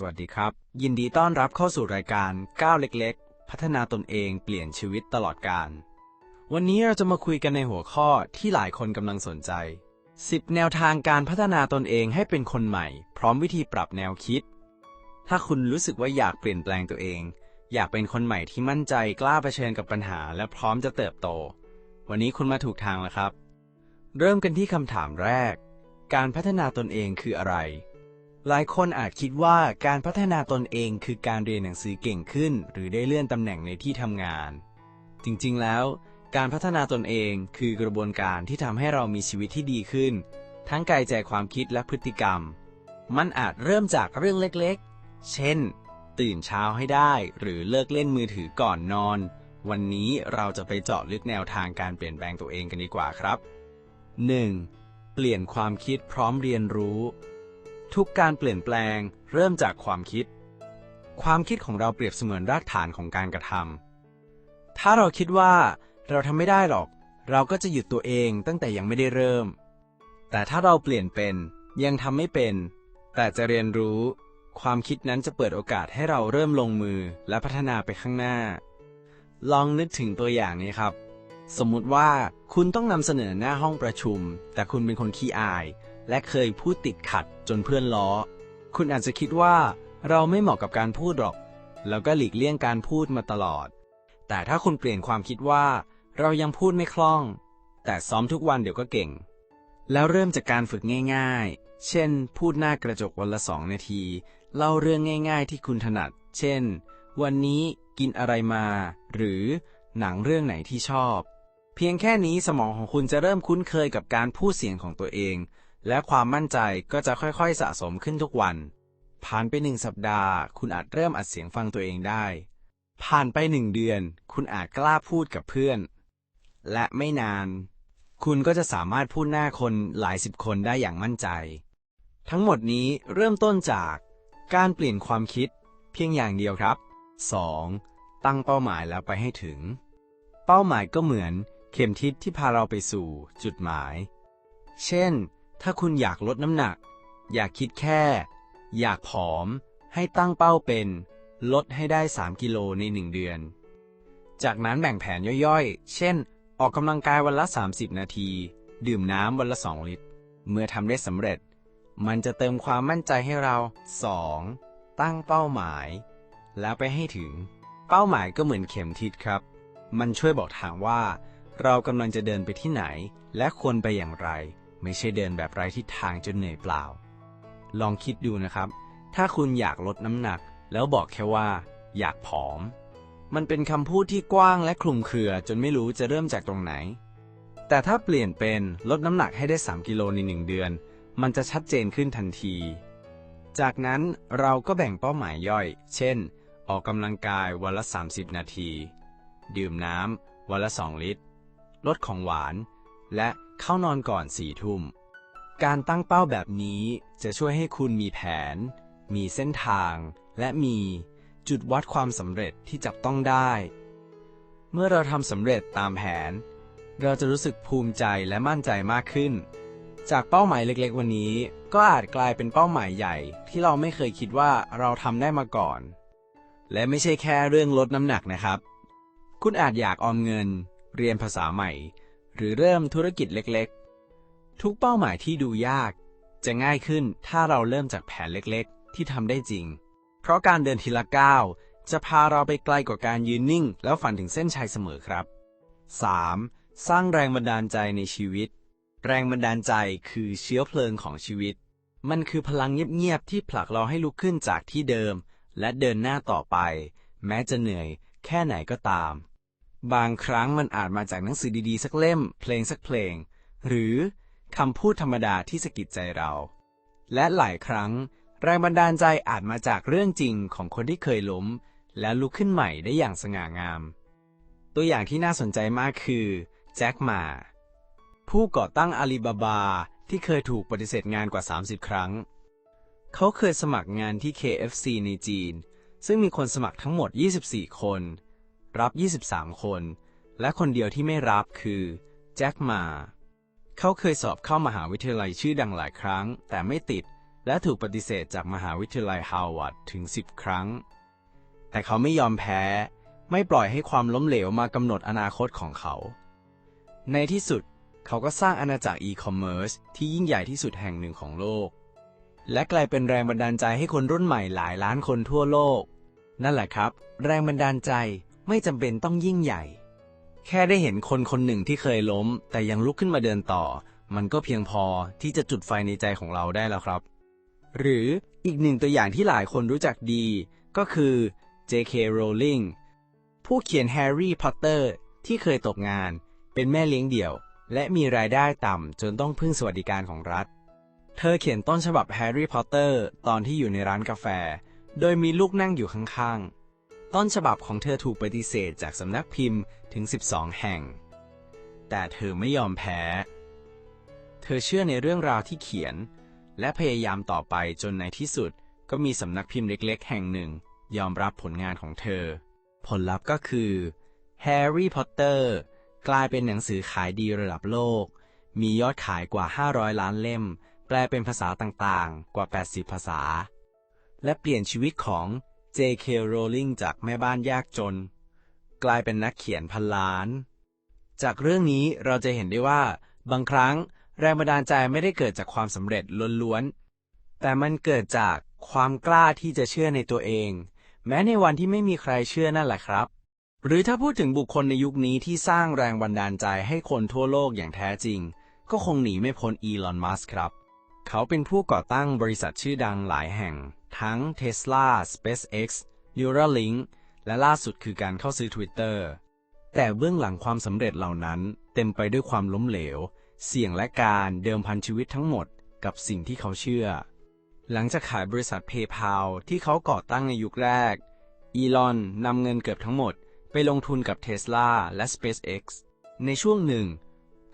สวัสดีครับ ยินดีต้อนรับเข้าสู่รายการก้าวเล็กๆ พัฒนาตนเองเปลี่ยนชีวิตตลอดการ วันนี้เราจะมาคุยกันในหัวข้อที่หลายคนกำลังสนใจ 10 แนวทางการพัฒนาตนเองให้เป็นคนใหม่ พร้อมวิธีปรับแนวคิด ถ้าคุณรู้สึกว่าอยากเปลี่ยนแปลงตัวเอง อยากเป็นคนใหม่ที่มั่นใจกล้าเผชิญกับปัญหา และพร้อมจะเติบโต วันนี้คุณมาถูกทางแล้วครับ เริ่มกันที่คำถามแรก การพัฒนาตนเองคืออะไร หลายคนอาจคิดว่าการพัฒนาตนเองคือการเรียนหนังสือเก่งขึ้น หรือได้เลื่อนตำแหน่งในที่ทำงาน จริงๆ แล้ว การพัฒนาตนเองคือกระบวนการที่ทำให้เรามีชีวิตที่ดีขึ้น ทั้งกายใจความคิดและพฤติกรรม มันอาจเริ่มจากเรื่องเล็กๆ เช่น ตื่นเช้าให้ได้ หรือเลิกเล่นมือถือก่อนนอน วันนี้เราจะไปเจาะลึกแนวทางการเปลี่ยนแปลงตัวเองกันดีกว่าครับ 1. เปลี่ยนความคิดพร้อมเรียนรู้ ทุกการเปลี่ยนแปลงเริ่มจากความคิด ความคิดของเราเปรียบเสมือนรากฐานของการกระทำ ถ้าเราคิดว่าเราทำไม่ได้หรอก เราก็จะหยุดตัวเองตั้งแต่ยังไม่ได้เริ่ม แต่ถ้าเราเปลี่ยนเป็นยังทำไม่เป็น แต่จะเรียนรู้ ความคิดนั้นจะเปิดโอกาสให้เราเริ่มลงมือและพัฒนาไปข้างหน้า ลองนึกถึงตัวอย่างนี้ครับ สมมุติว่าคุณต้องนำเสนอหน้าห้องประชุม แต่คุณเป็นคนขี้อาย และเคยพูดติดขัดจนเพื่อนล้อ คุณอาจจะคิดว่าเราไม่เหมาะกับการพูดหรอก แล้วก็หลีกเลี่ยงการพูดมาตลอด แต่ถ้าคุณเปลี่ยนความคิดว่า เรายังพูดไม่คล่อง แต่ซ้อมทุกวันเดี๋ยวก็เก่ง แล้วเริ่มจากการฝึกง่าย ๆ เช่น พูดหน้ากระจกวันละสองนาที เล่าเรื่องง่าย ๆ ที่คุณถนัด เช่น วันนี้กินอะไรมา หรือหนังเรื่องไหนที่ชอบ เพียงแค่นี้สมองของคุณจะเริ่มคุ้นเคยกับการพูดเสียงของตัวเอง และความมั่นใจก็จะค่อยๆ สะสมขึ้นทุกวัน ผ่านไปหนึ่งสัปดาห์ คุณอาจเริ่มอัดเสียงฟังตัวเองได้ ผ่านไปหนึ่งเดือน คุณอาจกล้าพูดกับเพื่อน และไม่นาน คุณก็จะสามารถพูดหน้าคนหลายสิบคนได้อย่างมั่นใจ ทั้งหมดนี้เริ่มต้นจากการเปลี่ยนความคิดเพียงอย่างเดียวครับ 2. ตั้งเป้าหมายแล้วไปให้ถึง เป้าหมายก็เหมือนเข็มทิศที่พาเราไปสู่จุดหมาย เช่น ถ้าคุณอยากลดน้ำหนัก อยากคิดแค่ อยากผอม ให้ตั้งเป้าเป็น ลดให้ได้ 3 กิโลใน 1 เดือน จากนั้นแบ่งแผนย่อยๆ เช่น ออกกำลังกายวันละ 30 นาที ดื่มน้ำวันละ 2 ลิตร เมื่อทำได้สำเร็จ มันจะเติมความมั่นใจให้เรา 2. ตั้งเป้าหมาย แล้วไปให้ถึง เป้าหมายก็เหมือนเข็มทิศครับ มันช่วยบอกทางว่า เรากำลังจะเดินไปที่ไหน และควรไปอย่างไร ไม่ใช่เดินแบบไร้ทิศทางจนเหนื่อยเปล่า ลองคิดดูนะครับ ถ้าคุณอยากลดน้ำหนัก แล้วบอกแค่ว่า อยากผอม มันเป็นคำพูดที่กว้างและคลุมเครือ จนไม่รู้จะเริ่มจากตรงไหน แต่ถ้าเปลี่ยนเป็นลดน้ำหนักให้ได้ 3 กิโลใน1เดือน มันจะชัดเจนขึ้นทันที จากนั้นเราก็แบ่งเป้าหมายย่อย เช่น ออกกำลังกายวันละ 30 นาที ดื่มน้ำวันละ 2 ลิตร ลดของหวาน และเข้านอนก่อนสี่ทุ่ม การตั้งเป้าแบบนี้จะช่วยให้คุณมีแผน มีเส้นทาง และมีจุดวัดความสำเร็จที่จับต้องได้ เมื่อเราทำสำเร็จตามแผน เราจะรู้สึกภูมิใจและมั่นใจมากขึ้น จากเป้าหมายเล็กๆ วันนี้ ก็อาจกลายเป็นเป้าหมายใหญ่ ที่เราไม่เคยคิดว่าเราทำได้มาก่อน และไม่ใช่แค่เรื่องลดน้ำหนักนะครับ คุณอาจอยากออมเงิน เรียนภาษาใหม่ หรือเริ่มธุรกิจเล็กๆ ทุกเป้าหมายที่ดูยาก จะง่ายขึ้นถ้าเราเริ่มจากแผนเล็กๆ ที่ทำได้จริง เพราะการเดินทีละก้าวจะพาเราไปไกลกว่าการยืนนิ่ง แล้วฝันถึงเส้นชัยเสมอครับ 3. สร้างแรงบันดาลใจในชีวิต แรงบันดาลใจคือเชื้อเพลิงของชีวิต มันคือพลังเงียบๆที่ผลักเราให้ลุกขึ้นจากที่เดิม และเดินหน้าต่อไป แม้จะเหนื่อยแค่ไหนก็ตาม บางครั้งมันอาจมาจากหนังสือดีๆ สักเล่ม เพลงสักเพลง หรือคำพูดธรรมดาที่สะกิดใจเรา และหลายครั้ง แรงบันดาลใจอาจมาจากเรื่องจริงของคนที่เคยล้ม และลุกขึ้นใหม่ได้อย่างสง่างาม ตัวอย่างที่น่าสนใจมากคือแจ็คมาผู้ก่อตั้งอาลีบาบาที่เคยถูกปฏิเสธงานกว่า 30 ครั้ง เขาเคยสมัครงานที่ KFC ในจีน ซึ่งมีคนสมัครทั้งหมด 24 คน รับ 23 คน และคนเดียวที่ไม่รับคือแจ็คมา เขาเคยสอบเข้ามหาวิทยาลัยชื่อดังหลายครั้ง แต่ไม่ติด และถูกปฏิเสธจากมหาวิทยาลัยฮาวาดถึง 10 ครั้ง แต่เขาไม่ยอมแพ้ ไม่ปล่อยให้ความล้มเหลวมากำหนดอนาคตของเขา ในที่สุดเขาก็สร้างอาณาจักรอีคอมเมิร์ซที่ยิ่งใหญ่ที่สุดแห่งหนึ่งของโลก และกลายเป็นแรงบันดาลใจให้คนรุ่นใหม่หลายล้านคนทั่วโลก นั่นแหละครับ แรงบันดาลใจ ไม่จำเป็นต้องยิ่งใหญ่ แค่ได้เห็นคนคนหนึ่งที่เคยล้ม แต่ยังลุกขึ้นมาเดินต่อ มันก็เพียงพอที่จะจุดไฟในใจของเราได้แล้วครับ หรืออีกหนึ่งตัวอย่างที่หลายคนรู้จักดี ก็คือ J.K. Rowling ผู้เขียนแฮร์รี่พอตเตอร์ที่เคยตกงาน เป็นแม่เลี้ยงเดี่ยว และมีรายได้ต่ำจนต้องพึ่งสวัสดิการของรัฐ เธอเขียนต้นฉบับแฮร์รี่พอตเตอร์ตอนที่อยู่ในร้านกาแฟ โดยมีลูกนั่งอยู่ข้างๆ ต้นฉบับของเธอถูกปฏิเสธจากสำนักพิมพ์ถึง 12 แห่ง แต่เธอไม่ยอมแพ้ เธอเชื่อในเรื่องราวที่เขียน และพยายามต่อไปจนในที่สุดก็มีสำนักพิมพ์เล็ก ๆ แห่งหนึ่ง ยอมรับผลงานของเธอ ผลลัพธ์ก็คือ Harry Potter กลายเป็นหนังสือขายดีระดับโลก มียอดขายกว่า 500 ล้านเล่ม แปลเป็นภาษาต่างๆ กว่า 80 ภาษา และเปลี่ยนชีวิตของ J.K. Rowling จากแม่บ้านยากจน กลายเป็นนักเขียนพันล้าน จากเรื่องนี้เราจะเห็นได้ว่า บางครั้งแรงบันดาลใจไม่ได้เกิดจากความสำเร็จล้วนๆ แต่มันเกิดจากความกล้าที่จะเชื่อในตัวเอง แม้ในวันที่ไม่มีใครเชื่อนั่นแหละครับ หรือถ้าพูดถึงบุคคลในยุคนี้ที่สร้างแรงบันดาลใจให้คนทั่วโลกอย่างแท้จริง ก็คงหนีไม่พ้นอีลอน มัสครับ เขาเป็นผู้ก่อตั้งบริษัทชื่อดังหลายแห่ง ทั้ง Tesla SpaceX Neuralink และล่าสุดคือการเข้าซื้อ Twitter แต่เบื้องหลังความสำเร็จเหล่านั้น เต็มไปด้วยความล้มเหลว เสี่ยงและการเดิมพันชีวิตทั้งหมดกับสิ่งที่เขาเชื่อ หลังจากขายบริษัท PayPal ที่เขาก่อตั้งในยุคแรก อีลอนนำเงินเกือบทั้งหมด ไปลงทุนกับ Tesla และ SpaceX ในช่วงหนึ่ง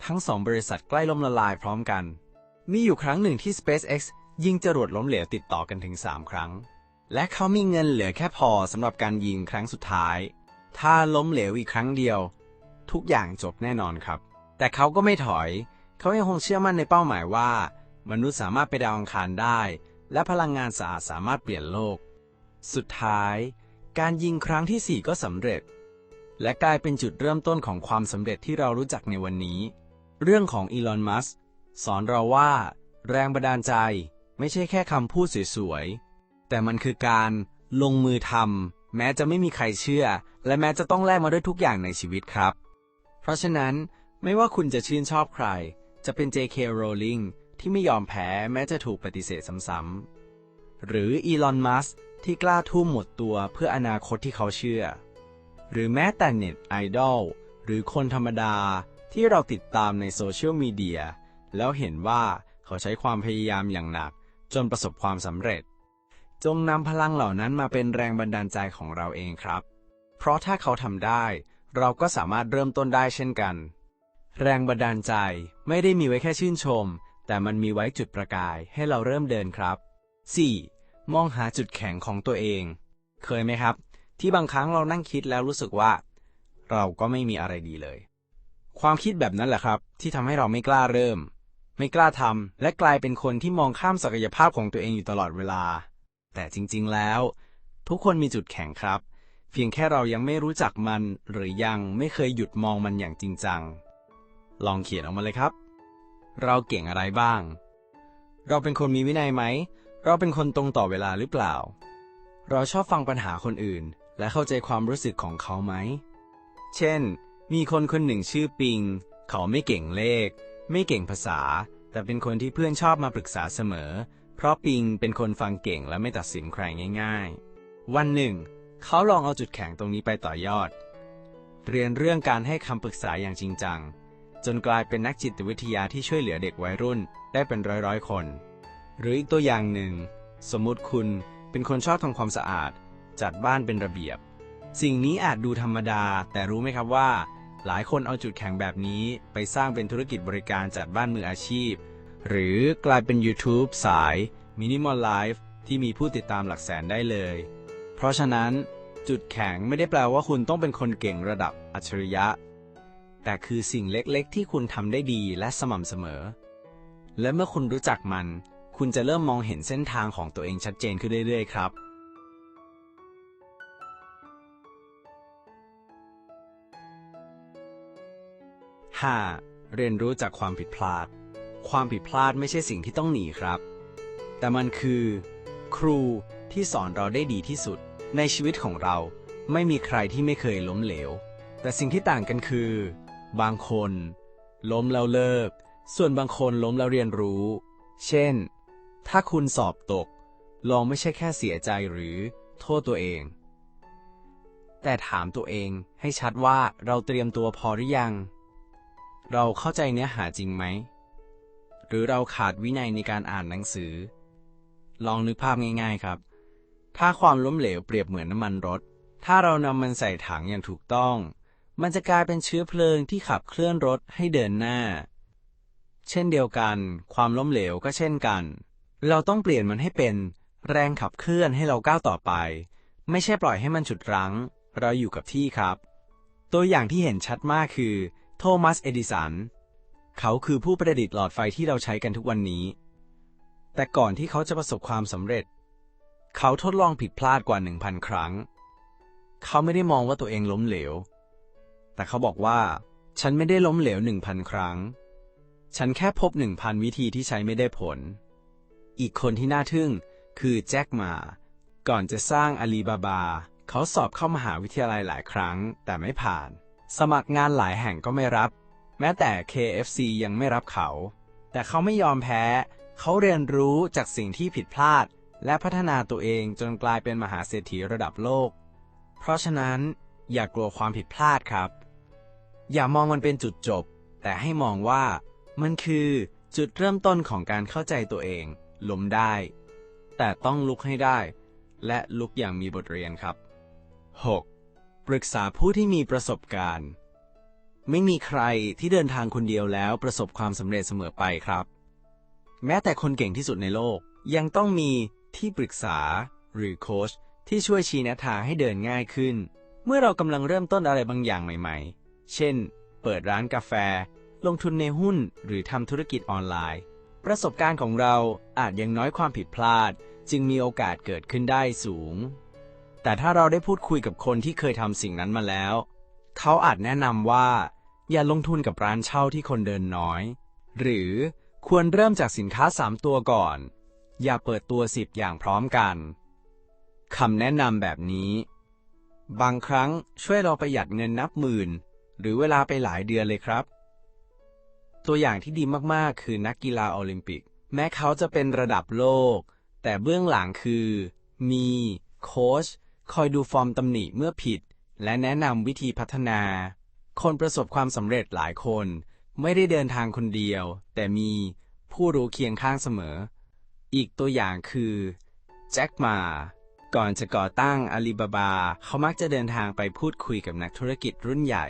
ทั้งสองบริษัทใกล้ล่มละลายพร้อมกัน มีอยู่ครั้งหนึ่งที่ SpaceX ยิงจรวดล้มเหลวติดต่อกันถึง 3 ครั้ง และเขามีเงินเหลือแค่พอสำหรับการยิงครั้งสุดท้าย ถ้าล้มเหลวอีกครั้งเดียว ทุกอย่างจบแน่นอนครับ แต่เขาก็ไม่ถอย เขายังคงเชื่อมั่นในเป้าหมายว่า มนุษย์สามารถไปดาวอังคารได้ และพลังงานสะอาดสามารถเปลี่ยนโลก สุดท้าย การยิงครั้งที่ 4 ก็สำเร็จ และกลายเป็นจุดเริ่มต้นของความสำเร็จที่เรารู้จักในวันนี้ เรื่องของอีลอน มัสสอนเราว่า แรงบันดาลใจ ไม่ใช่แค่คำพูดสวยๆ แต่มันคือการลงมือทำแม้จะไม่มีใครเชื่อ และแม้จะต้องแลกมาด้วยทุกอย่างในชีวิตครับ เพราะฉะนั้นไม่ว่าคุณจะชื่นชอบใคร จะเป็น J.K. Rowling ที่ไม่ยอมแพ้แม้จะถูกปฏิเสธซ้ำๆหรืออีลอนมัสที่กล้าทุ่มหมดตัวเพื่ออนาคตที่เขาเชื่อ หรือแม้แต่เน็ตไอดอลหรือคนธรรมดาที่เราติดตามในโซเชียลมีเดียแล้วเห็นว่าเขาใช้ความพยายามอย่างหนัก จนประสบความสำเร็จ จงนำพลังเหล่านั้นมาเป็นแรงบันดาลใจของเราเองครับ เพราะถ้าเขาทำได้ เราก็สามารถเริ่มต้นได้เช่นกัน แรงบันดาลใจไม่ได้มีไว้แค่ชื่นชม แต่มันมีไว้จุดประกายให้เราเริ่มเดินครับ 4. มองหาจุดแข็งของตัวเอง เคยไหมครับ ที่บางครั้งเรานั่งคิดแล้วรู้สึกว่า เราก็ไม่มีอะไรดีเลย ความคิดแบบนั้นแหละครับ ที่ทำให้เราไม่กล้าเริ่ม ไม่กล้าทำและกลายเป็นคนที่มองข้ามศักยภาพของตัวเองอยู่ตลอดเวลา แต่จริง ๆ แล้ว ทุกคนมีจุดแข็งครับ เพียงแค่เรายังไม่รู้จักมัน หรือยังไม่เคยหยุดมองมันอย่างจริงจัง ลองเขียนออกมาเลยครับ เราเก่งอะไรบ้าง เราเป็นคนมีวินัยไหม เราเป็นคนตรงต่อเวลาหรือเปล่า เราชอบฟังปัญหาคนอื่น และเข้าใจความรู้สึกของเขาไหม เช่น มีคนคนหนึ่งชื่อปิง เขาไม่เก่งเลข ไม่เก่งภาษา แต่เป็นคนที่เพื่อนชอบมาปรึกษาเสมอ เพราะปิงเป็นคนฟังเก่งและไม่ตัดสินใครง่าย ๆ วันหนึ่ง เขาลองเอาจุดแข็งตรงนี้ไปต่อยอด เรียนเรื่องการให้คำปรึกษาอย่างจริงจัง จนกลายเป็นนักจิตวิทยาที่ช่วยเหลือเด็กวัยรุ่นได้เป็นร้อยๆคน หรืออีกตัวอย่างหนึ่ง สมมุติคุณเป็นคนชอบทำความสะอาด จัดบ้านเป็นระเบียบ สิ่งนี้อาจดูธรรมดา แต่รู้ไหมครับว่า หลายคนเอาจุดแข็งแบบนี้ไปสร้างเป็นธุรกิจบริการจัดบ้านมืออาชีพ หรือกลายเป็น YouTube สาย Minimal Life ที่มีผู้ติดตามหลักแสนได้เลย เพราะฉะนั้น จุดแข็งไม่ได้แปลว่าคุณต้องเป็นคนเก่งระดับอัจฉริยะ แต่คือสิ่งเล็กๆ ที่คุณทำได้ดีและสม่ำเสมอ และเมื่อคุณรู้จักมัน คุณจะเริ่มมองเห็นเส้นทางของตัวเองชัดเจนขึ้นเรื่อยๆ ครับ 5. เรียนรู้จากความผิดพลาด ความผิดพลาดไม่ใช่สิ่งที่ต้องหนีครับ แต่มันคือ ครูที่สอนเราได้ดีที่สุด ในชีวิตของเราไม่มีใครที่ไม่เคยล้มเหลว แต่สิ่งที่ต่างกันคือ บางคน ล้มแล้วเลิก ส่วนบางคนล้มแล้วเรียนรู้ เช่น ถ้าคุณสอบตก ลองไม่ใช่แค่เสียใจหรือโทษตัวเอง แต่ถามตัวเองให้ชัดว่าเราเตรียมตัวพอหรือยัง เราเข้าใจเนื้อหาจริงไหม หรือเราขาดวินัยในการอ่านหนังสือ ลองนึกภาพง่ายๆครับ ถ้าความล้มเหลวเปรียบเหมือนน้ำมันรถ ถ้าเรานำมันใส่ถังอย่างถูกต้อง มันจะกลายเป็นเชื้อเพลิงที่ขับเคลื่อนรถให้เดินหน้า เช่นเดียวกัน ความล้มเหลวก็เช่นกัน เราต้องเปลี่ยนมันให้เป็นแรงขับเคลื่อนให้เราก้าวต่อไป ไม่ใช่ปล่อยให้มันฉุดรั้ง เราอยู่กับที่ครับ ตัวอย่างที่เห็นชัดมากคือ โทมัส เอดิสัน เขาคือผู้ประดิษฐ์หลอดไฟที่เราใช้กันทุกวันนี้ แต่ก่อนที่เขาจะประสบความสำเร็จ เขาทดลองผิดพลาดกว่า 1,000 ครั้ง เขาไม่ได้มองว่าตัวเองล้มเหลว แต่เขาบอกว่า ฉันไม่ได้ล้มเหลว 1,000 ครั้ง ฉันแค่พบ 1,000 วิธีที่ใช้ไม่ได้ผล อีกคนที่น่าทึ่งคือแจ็คมาก่อนจะสร้างอาลีบาบา เขาสอบเข้ามหาวิทยาลัยหลายครั้ง แต่ไม่ผ่าน สมัครงานหลายแห่งก็ไม่รับ แม้แต่ KFC ยังไม่รับเขา แต่เขาไม่ยอมแพ้ เขาเรียนรู้จากสิ่งที่ผิดพลาด และพัฒนาตัวเองจนกลายเป็นมหาเศรษฐีระดับโลก เพราะฉะนั้นอย่ากลัวความผิดพลาดครับ อย่ามองมันเป็นจุดจบ แต่ให้มองว่า มันคือจุดเริ่มต้นของการเข้าใจตัวเองล้มได้ แต่ต้องลุกให้ได้ และลุกอย่างมีบทเรียนครับ 6. ปรึกษาผู้ที่มีประสบการณ์ ไม่มีใครที่เดินทางคนเดียวแล้วประสบความสำเร็จเสมอไปครับ แม้แต่คนเก่งที่สุดในโลก ยังต้องมีที่ปรึกษาหรือโค้ชที่ช่วยชี้แนะทางให้เดินง่ายขึ้น เมื่อเรากำลังเริ่มต้นอะไรบางอย่างใหม่ๆ เช่น เปิดร้านกาแฟ ลงทุนในหุ้น หรือทำธุรกิจออนไลน์ ประสบการณ์ของเราอาจยังน้อยความผิดพลาด จึงมีโอกาสเกิดขึ้นได้สูง แต่ถ้าเราได้พูดคุยกับคนที่เคยทำสิ่งนั้นมาแล้ว เขาอาจแนะนำว่า อย่าลงทุนกับร้านเช่าที่คนเดินน้อย หรือควรเริ่มจากสินค้า 3 ตัวก่อน อย่าเปิดตัว 10 อย่างพร้อมกันคำแนะนำแบบนี้ บางครั้งช่วยเราประหยัดเงินนับหมื่น หรือเวลาไปหลายเดือนเลยครับ ตัวอย่างที่ดีมากๆ คือนักกีฬาโอลิมปิก แม้เขาจะเป็นระดับโลก แต่เบื้องหลังคือ มี โค้ช คอยดูฟอร์มตำหนิเมื่อผิด และแนะนำวิธีพัฒนา คนประสบความสำเร็จหลายคน ไม่ได้เดินทางคนเดียว แต่มีผู้รู้เคียงข้างเสมอ อีกตัวอย่างคือแจ็คมาก่อนจะก่อตั้งอาลีบาบา เขามักจะเดินทางไปพูดคุยกับนักธุรกิจรุ่นใหญ่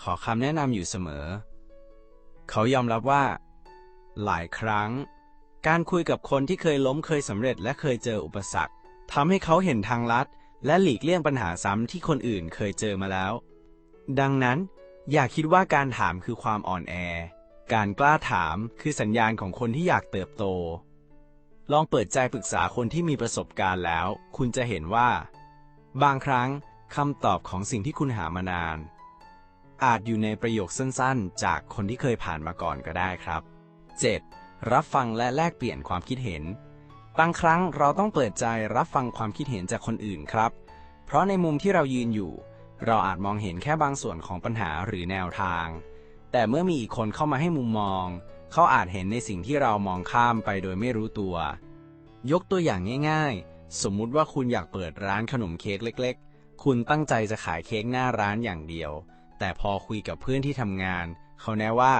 ขอคำแนะนำอยู่เสมอ เขายอมรับว่า หลายครั้ง การคุยกับคนที่เคยล้มเคยสำเร็จและเคยเจออุปสรรคทำให้เขาเห็นทางลัด และหลีกเลี่ยงปัญหาซ้ำที่คนอื่นเคยเจอมาแล้ว ดังนั้น อย่าคิดว่าการถามคือความอ่อนแอ การกล้าถามคือสัญญาณของคนที่อยากเติบโต ลองเปิดใจปรึกษาคนที่มีประสบการณ์แล้ว คุณจะเห็นว่า บางครั้งคำตอบของสิ่งที่คุณหามานาน อาจอยู่ในประโยคสั้นๆ จากคนที่เคยผ่านมาก่อนก็ได้ครับ 7. รับฟังและแลกเปลี่ยนความคิดเห็น บางครั้งเราต้องเปิดใจรับฟังความคิดเห็นจากคนอื่นครับ เพราะในมุมที่เรายืนอยู่ เราอาจมองเห็นแค่บางส่วนของปัญหาหรือแนวทาง แต่เมื่อมีอีกคนเข้ามาให้มุมมอง เขาอาจเห็นในสิ่งที่เรามองข้ามไปโดยไม่รู้ตัว ยกตัวอย่างง่ายๆ สมมุติว่าคุณอยากเปิดร้านขนมเค้กเล็ก ๆ คุณตั้งใจจะขายเค้กหน้าร้านอย่างเดียว แต่พอคุยกับเพื่อนที่ทำงาน เขาแนะว่า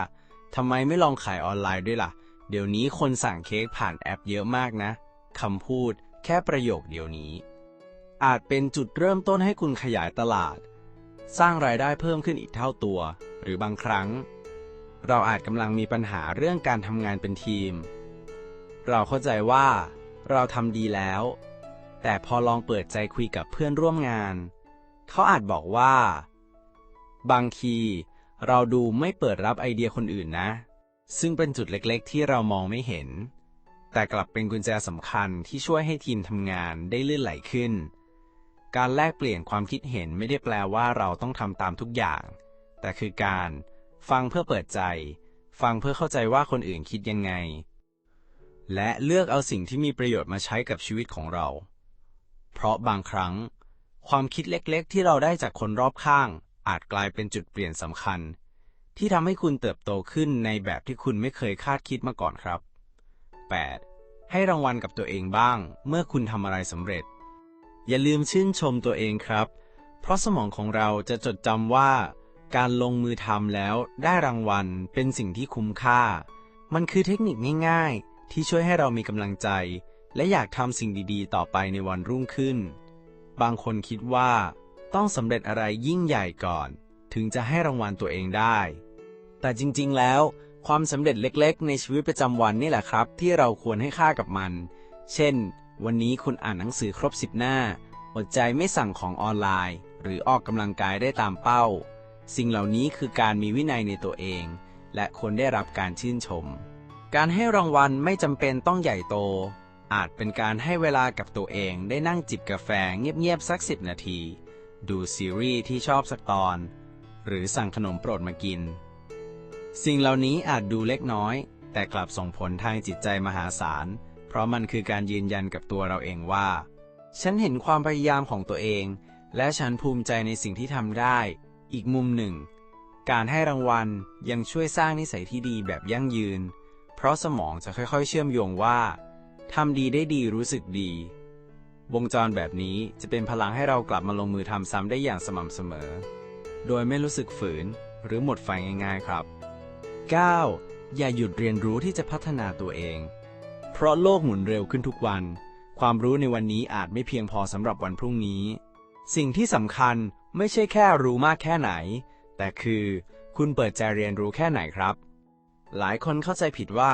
ทำไมไม่ลองขายออนไลน์ด้วยล่ะ เดี๋ยวนี้คนสั่งเค้กผ่านแอปเยอะมากนะ คำพูด แค่ประโยคเดียวนี้ อาจเป็นจุดเริ่มต้นให้คุณขยายตลาด สร้างรายได้เพิ่มขึ้นอีกเท่าตัว หรือบางครั้ง เราอาจกำลังมีปัญหาเรื่องการทำงานเป็นทีม เราเข้าใจว่า เราทำดีแล้ว แต่พอลองเปิดใจคุยกับเพื่อนร่วมงาน เขาอาจบอกว่า บางทีเราดูไม่เปิดรับไอเดียคนอื่นนะ ซึ่งเป็นจุดเล็กๆ ที่เรามองไม่เห็น แต่กลับเป็นกุญแจสำคัญที่ช่วยให้ทีมทำงานได้ลื่นไหลขึ้น การแลกเปลี่ยนความคิดเห็นไม่ได้แปลว่าเราต้องทำตามทุกอย่าง แต่คือการฟังเพื่อเปิดใจ ฟังเพื่อเข้าใจว่าคนอื่นคิดยังไง และเลือกเอาสิ่งที่มีประโยชน์มาใช้กับชีวิตของเรา เพราะบางครั้ง ความคิดเล็กๆ ที่เราได้จากคนรอบข้าง อาจกลายเป็นจุดเปลี่ยนสำคัญ ที่ทำให้คุณเติบโตขึ้นในแบบที่คุณไม่เคยคาดคิดมาก่อนครับ 8. ให้รางวัลกับตัวเองบ้าง เมื่อคุณทำอะไรสำเร็จ อย่าลืมชื่นชมตัวเองครับ เพราะสมองของเราจะจดจำว่า การลงมือทำแล้วได้รางวัลเป็นสิ่งที่คุ้มค่า มันคือเทคนิคง่ายๆ ที่ช่วยให้เรามีกำลังใจ และอยากทำสิ่งดีๆ ต่อไปในวันรุ่งขึ้น บางคนคิดว่าต้องสำเร็จอะไรยิ่งใหญ่ก่อน ถึงจะให้รางวัลตัวเองได้ แต่จริงๆแล้ว ความสำเร็จเล็กๆ ในชีวิตประจำวันนี่แหละครับ ที่เราควรให้ค่ากับมัน เช่น วันนี้คุณอ่านหนังสือครบ10หน้า อดใจไม่สั่งของออนไลน์ หรือออกกำลังกายได้ตามเป้า สิ่งเหล่านี้คือการมีวินัยในตัวเอง และควรได้รับการชื่นชม การให้รางวัลไม่จำเป็นต้องใหญ่โต อาจเป็นการให้เวลากับตัวเองได้นั่งจิบกาแฟเงียบๆสักสิบนาที ดูซีรีส์ที่ชอบสักตอน หรือสั่งขนมโปรดมากิน สิ่งเหล่านี้อาจดูเล็กน้อย แต่กลับส่งผลทางจิตใจมหาศาล เพราะมันคือการยืนยันกับตัวเราเองว่า ฉันเห็นความพยายามของตัวเอง และฉันภูมิใจในสิ่งที่ทำได้ อีกมุมหนึ่ง การให้รางวัลยังช่วยสร้างนิสัยที่ดีแบบยั่งยืน เพราะสมองจะค่อยๆ เชื่อมโยงว่าทำดีได้ดีรู้สึกดี วงจรแบบนี้จะเป็นพลังให้เรากลับมาลงมือทำซ้ำได้อย่างสม่ำเสมอ โดยไม่รู้สึกฝืนหรือหมดไฟง่ายๆครับ 9. อย่าหยุดเรียนรู้ที่จะพัฒนาตัวเอง เพราะโลกหมุนเร็วขึ้นทุกวัน ความรู้ในวันนี้อาจไม่เพียงพอสำหรับวันพรุ่งนี้ สิ่งที่สำคัญไม่ใช่แค่รู้มากแค่ไหน แต่คือคุณเปิดใจเรียนรู้แค่ไหนครับ หลายคนเข้าใจผิดว่า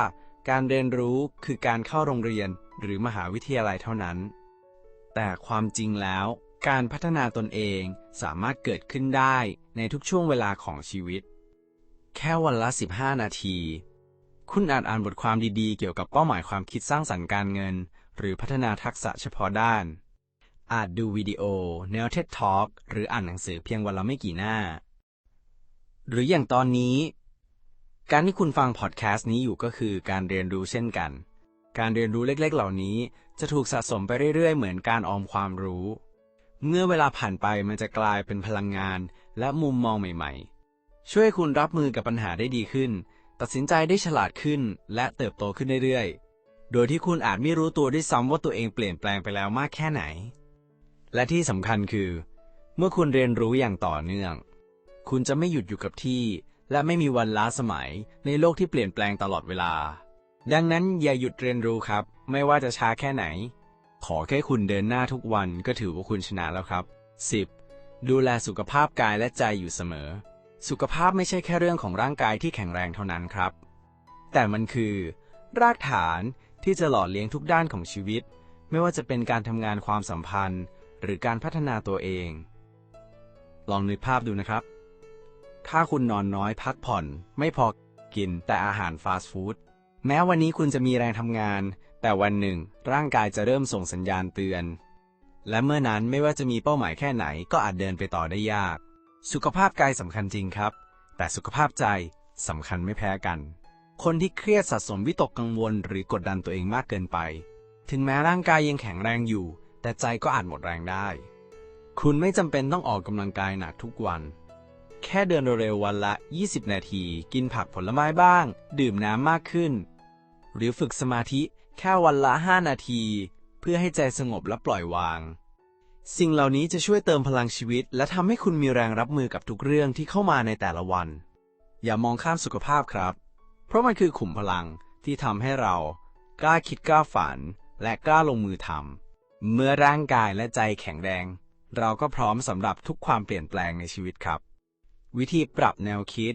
การเรียนรู้คือการเข้าโรงเรียนหรือมหาวิทยาลัยเท่านั้น แต่ความจริงแล้ว การพัฒนาตนเองสามารถเกิดขึ้นได้ในทุกช่วงเวลาของชีวิต แค่วันละ 15 นาที คุณอาจอ่านบทความดีๆ เกี่ยวกับเป้าหมายความคิดสร้างสรรค์การเงิน หรือพัฒนาทักษะเฉพาะด้าน อาจดูวิดีโอ แนว TED Talk หรืออ่านหนังสือเพียงวันละไม่กี่หน้า หรืออย่างตอนนี้ การที่คุณฟังพอดแคสต์นี้อยู่ก็คือการเรียนรู้เช่นกัน การเรียนรู้เล็กๆ เหล่านี้จะถูกสะสมไปเรื่อยๆ เหมือนการออมความรู้ เมื่อเวลาผ่านไปมันจะกลายเป็นพลังงานและมุมมองใหม่ ๆ ช่วยให้คุณรับมือกับปัญหาได้ดีขึ้น ตัดสินใจได้ฉลาดขึ้น และเติบโตขึ้นเรื่อยๆ โดยที่คุณอาจไม่รู้ตัวด้วยซ้ำว่าตัวเองเปลี่ยนแปลงไปแล้วมากแค่ไหน และที่สำคัญคือ เมื่อคุณเรียนรู้อย่างต่อเนื่อง คุณจะไม่หยุดอยู่กับที่ และไม่มีวันล้าสมัยในโลกที่เปลี่ยนแปลงตลอดเวลา ดังนั้นอย่าหยุดเรียนรู้ครับ ไม่ว่าจะช้าแค่ไหน ขอแค่คุณเดินหน้าทุกวันก็ถือว่าคุณชนะแล้วครับ 10. ดูแลสุขภาพกายและใจอยู่เสมอ สุขภาพไม่ใช่แค่เรื่องของร่างกายที่แข็งแรงเท่านั้นครับ แต่มันคือ รากฐานที่จะหล่อเลี้ยงทุกด้านของชีวิต ไม่ว่าจะเป็นการทำงานความสัมพันธ์ หรือการพัฒนาตัวเอง ลองนึกภาพดูนะครับ ถ้าคุณนอนน้อยพักผ่อน ไม่พอกินแต่อาหารฟาสต์ฟู้ดแม้วันนี้คุณจะมีแรงทำงาน แต่วันหนึ่ง ร่างกายจะเริ่มส่งสัญญาณเตือน และเมื่อนั้นไม่ว่าจะมีเป้าหมายแค่ไหนก็อาจเดินไปต่อได้ยาก สุขภาพกายสำคัญจริงครับ แต่สุขภาพใจสำคัญไม่แพ้กัน คนที่เครียดสะสมวิตกกังวล หรือกดดันตัวเองมากเกินไป ถึงแม้ร่างกายยังแข็งแรงอยู่ แต่ใจก็อาจหมดแรงได้ คุณไม่จำเป็นต้องออกกำลังกายหนักทุกวัน แค่เดินเร็ววันละ 20 นาที กินผักผลไม้บ้าง ดื่มน้ำมากขึ้น หรือฝึกสมาธิแค่วันละ 5 นาที เพื่อให้ใจสงบและปล่อยวาง สิ่งเหล่านี้จะช่วยเติมพลังชีวิต และทำให้คุณมีแรงรับมือกับทุกเรื่องที่เข้ามาในแต่ละวัน อย่ามองข้ามสุขภาพครับ เพราะมันคือขุมพลังที่ทำให้เรา กล้าคิดกล้าฝัน และกล้าลงมือทำเมื่อร่างกายและใจแข็งแรง เราก็พร้อมสำหรับทุกความเปลี่ยนแปลงในชีวิตครับ วิธีปรับแนวคิด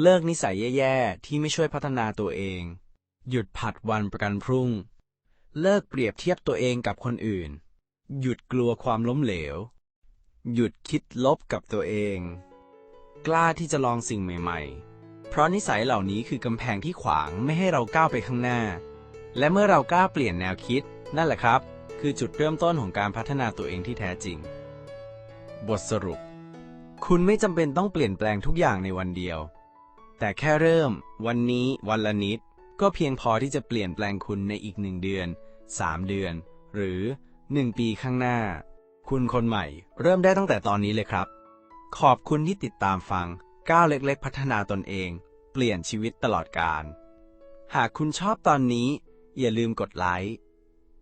เลิกนิสัยแย่ๆ ที่ไม่ช่วยพัฒนาตัวเอง หยุดผัดวันประกันพรุ่ง เลิกเปรียบเทียบตัวเองกับคนอื่น หยุดกลัวความล้มเหลว หยุดคิดลบกับตัวเอง กล้าที่จะลองสิ่งใหม่ๆ เพราะนิสัยเหล่านี้คือกำแพงที่ขวางไม่ให้เราก้าวไปข้างหน้า และเมื่อเรากล้าเปลี่ยนแนวคิด นั่นแหละครับ คือจุดเริ่มต้นของการพัฒนาตัวเองที่แท้จริง บทสรุป คุณไม่จำเป็นต้องเปลี่ยนแปลงทุกอย่างในวันเดียว แต่แค่เริ่ม วันนี้วันละนิด ก็เพียงพอที่จะเปลี่ยนแปลงคุณในอีกหนึ่งเดือน 3 เดือน หรือ 1ปีข้างหน้า คุณคนใหม่ เริ่มได้ตั้งแต่ตอนนี้เลยครับ ขอบคุณที่ติดตามฟังก้าวเล็กๆ พัฒนาตนเอง เปลี่ยนชีวิตตลอดกาลหากคุณชอบตอนนี้ อย่าลืมกดไลค์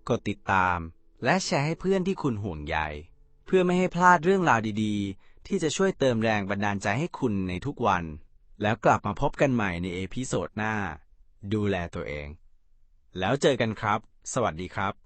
กดติดตาม และแชร์ให้เพื่อนที่คุณห่วงใยเพื่อไม่ให้พลาดเรื่องราวดี ๆ ที่จะช่วยเติมแรงบันดาลใจให้คุณในทุกวัน แล้วกลับมาพบกันใหม่ในเอพิโซดหน้า ดูแลตัวเอง แล้วเจอกันครับ สวัสดีครับ